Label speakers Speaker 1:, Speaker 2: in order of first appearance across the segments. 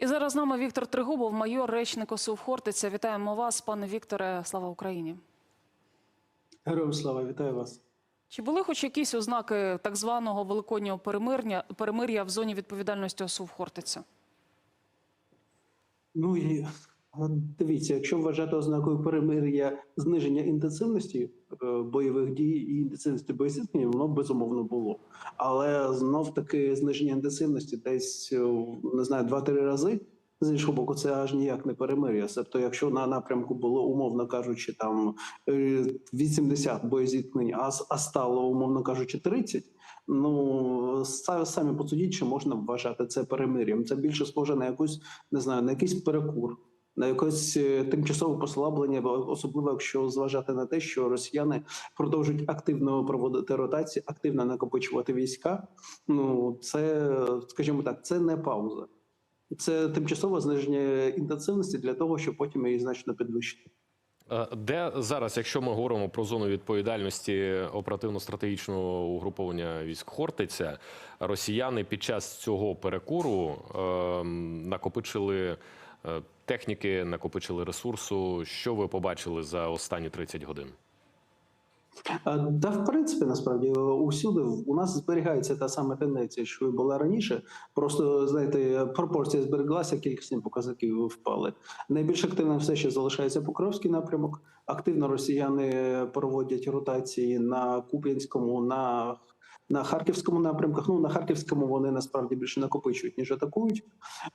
Speaker 1: І зараз з нами Віктор Тригубов, майор, речник ОСУ Хортиця. Вітаємо вас, пане Вікторе. Слава Україні.
Speaker 2: Героям слава, вітаю вас.
Speaker 1: Чи були хоч якісь ознаки так званого великоднього перемир'я, перемир'я в зоні відповідальності ОСУ Хортиця?
Speaker 2: Ну і дивіться, якщо вважати ознакою перемир'я зниження інтенсивності е, бойових дій і інтенсивності боєзіткнення, воно безумовно було. Але знов таки зниження інтенсивності десь е, не знаю, два-три рази. З іншого боку, це аж ніяк не перемир'я. Тобто, якщо на напрямку було умовно кажучи, там е, 80 боєзіткнень, а, а стало умовно кажучи 30, Ну са- самі посудіть, чи можна вважати це перемир'ям. Це більше схоже на якусь не знаю, на якийсь перекур, на якесь е, тимчасове послаблення, особливо якщо зважати на те, що росіяни продовжують активно проводити ротації, активно накопичувати війська. Ну це, скажімо так, це не пауза. Це тимчасове зниження інтенсивності для того, щоб потім її значно підвищити.
Speaker 3: Е, Де зараз, якщо ми говоримо про зону відповідальності оперативно-стратегічного угруповання військ Хортиця, росіяни під час цього перекуру ем, накопичили е, техніки, накопичили ресурсу. Що ви побачили за останні 30 годин?
Speaker 2: Е, Та в принципі, насправді е, усюди у нас зберігається та сама тенденція, що і була раніше. Просто знаєте, пропорція збереглася, кількісні показники впали. Найбільш активним все ще залишається Покровський напрямок. Активно росіяни проводять ротації на Куп'янському, на на харківському напрямках. Ну на харківському вони насправді більше накопичують ніж атакують.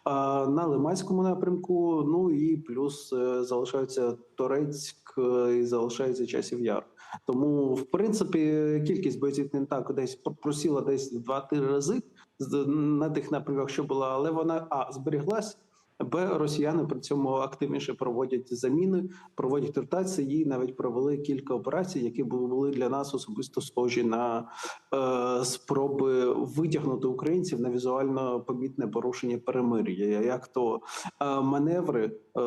Speaker 2: А на Лиманському напрямку. Ну і плюс е, залишаються Торецьк е, і залишається часів яр. Тому, в принципі, кількість боєзіткнень так десь просіла десь в два-три рази на тих напрямках, що була, але вона а зберіглась. Б росіяни при цьому активніше проводять заміни, проводять ротації і навіть провели кілька операцій, які були для нас особисто схожі на е, спроби витягнути українців на візуально помітне порушення перемир'я, як то е, маневри е,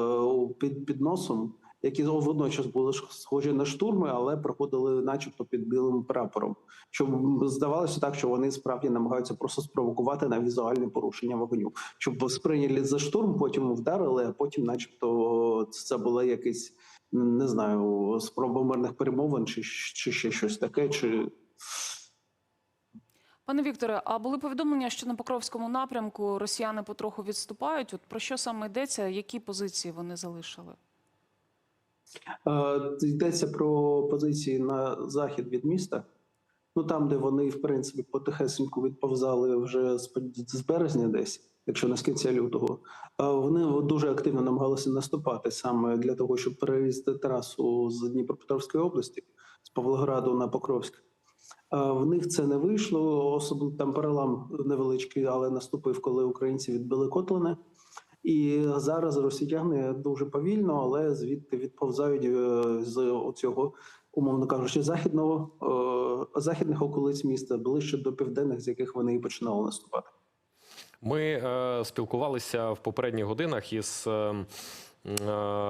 Speaker 2: під, під носом які водночас були схожі на штурми, але проходили, начебто, під білим прапором. Щоб здавалося так, що вони справді намагаються просто спровокувати на візуальне порушення вогню, щоб сприйняли за штурм, потім вдарили, а потім, начебто, це було якесь не знаю, спроба мирних перемовин, чи, чи ще щось таке, чи
Speaker 1: Пане Вікторе, а були повідомлення, що на Покровському напрямку росіяни потроху відступають? От про що саме йдеться? Які позиції вони залишили?
Speaker 2: Е, Йдеться про позиції на захід від міста. Ну там, де вони, в принципі, потихесеньку відповзали вже з, березня, десь, якщо не з кінця лютого. Е, Вони дуже активно намагалися наступати саме для того, щоб перерізати трасу з Дніпропетровської області, з Павлограду на Покровськ. Е, В них це не вийшло. Особливо там перелам невеличкий, але наступив, коли українці відбили Котлине. І зараз росіяни дуже повільно, але звідти відповзають е, з оцього, умовно кажучи, західного е, західних околиць міста ближче до південних, з яких вони і починали наступати.
Speaker 3: Ми е, спілкувалися в попередніх годинах із е,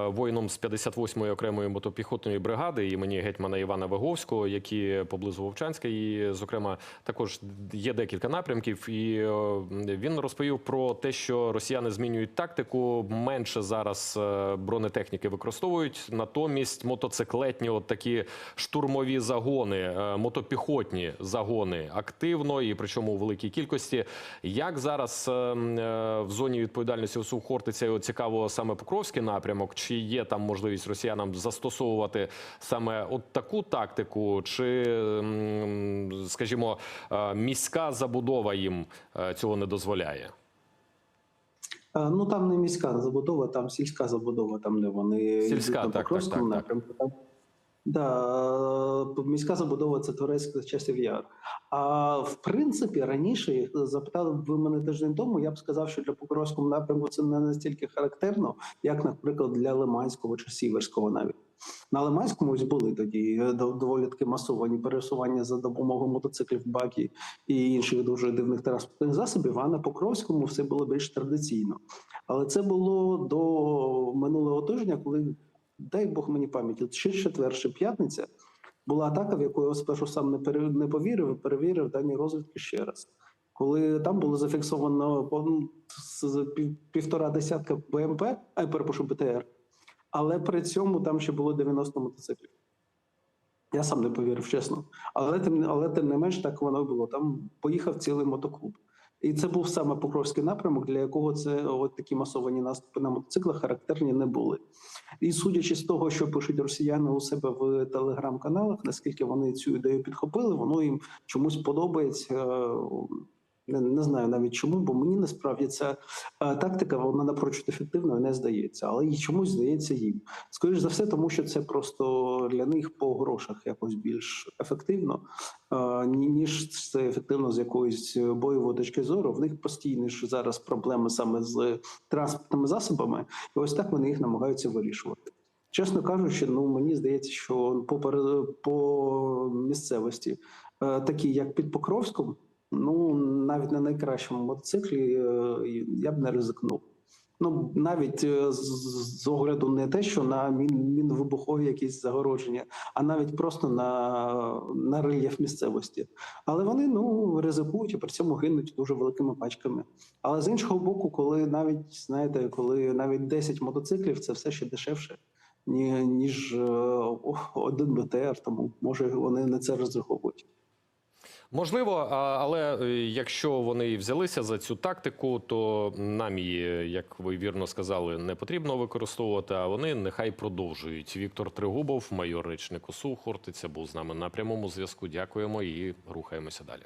Speaker 3: воїном з 58-ї окремої мотопіхотної бригади імені гетьмана Івана Виговського, які поблизу Вовчанська. І, зокрема, також є декілька напрямків. І е, він розповів про те, що росіяни змінюють тактику. Менше зараз е, бронетехніки використовують. Натомість мотоциклетні, от такі штурмові загони, е, мотопіхотні загони активно і причому у великій кількості. Як зараз е, м, е, в зоні відповідальності ОСУ Хортиця цікаво саме Покровський напрямок? Чи є там можливість росіянам застосовувати саме от таку тактику, чи, скажімо, е, міська забудова їм е, цього не дозволяє?
Speaker 2: Е, Ну там не міська забудова, там сільська забудова, там де вони
Speaker 3: Сільська, так, так, так, так.
Speaker 2: напрямку. Да, е, міська забудова це турецька часів яр. А в принципі, раніше запитали б ви мене тиждень тому. Я б сказав, що для Покровського напрямку це не настільки характерно, як, наприклад, для Лиманського чи Сіверського навіть. На Лиманському ось були тоді е, доволі таки масовані пересування за допомогою мотоциклів, бакі і інших дуже дивних транспортних засобів. А на Покровському все було більш традиційно. Але це було до минулого тижня, коли дай Бог мені пам'яті, чи четвер, чи п'ятниця була атака, в яку я спершу сам не не повірив, перевірив дані розвідки ще раз. коли там було зафіксовано ну, півтора десятка БМП, а перепрошую, БТР, але при цьому там ще було 90 мотоциклів. Я сам не повірив, чесно. Але тим, але тим не менш так воно було. Там поїхав цілий мотоклуб. І це був саме Покровський напрямок, для якого це от такі масовані наступи на мотоциклах характерні не були. І судячи з того, що пишуть росіяни у себе в телеграм-каналах, наскільки вони цю ідею підхопили, воно їм чомусь подобається. Не, знаю навіть чому, бо мені насправді ця е, тактика вона напрочуд ефективною не здається, але і чомусь здається їм. Скоріше за все, тому що це просто для них по грошах якось більш ефективно, е, ніж це ефективно з якоїсь бойової точки зору. В них постійні ж зараз проблеми саме з транспортними засобами, і ось так вони їх намагаються вирішувати. Чесно кажучи, ну мені здається, що по, по місцевості, е, такі як під Покровськом, ну навіть на найкращому мотоциклі е, я б не ризикнув. Ну навіть е, з, огляду не те, що на мінвибухові якісь загородження, а навіть просто на, на рельєф місцевості. Але вони ну ризикують і при цьому гинуть дуже великими пачками. Але з іншого боку, коли навіть знаєте, коли навіть 10 мотоциклів, це все ще дешевше, ні, ніж е, один БТР, тому може вони на це розраховують.
Speaker 3: Можливо, але е, якщо вони взялися за цю тактику, то нам її, як ви вірно сказали, не потрібно використовувати. А вони нехай продовжують. Віктор Тригубов, майор речник ОСУ Хортиця, був з нами на прямому зв'язку. Дякуємо і рухаємося далі.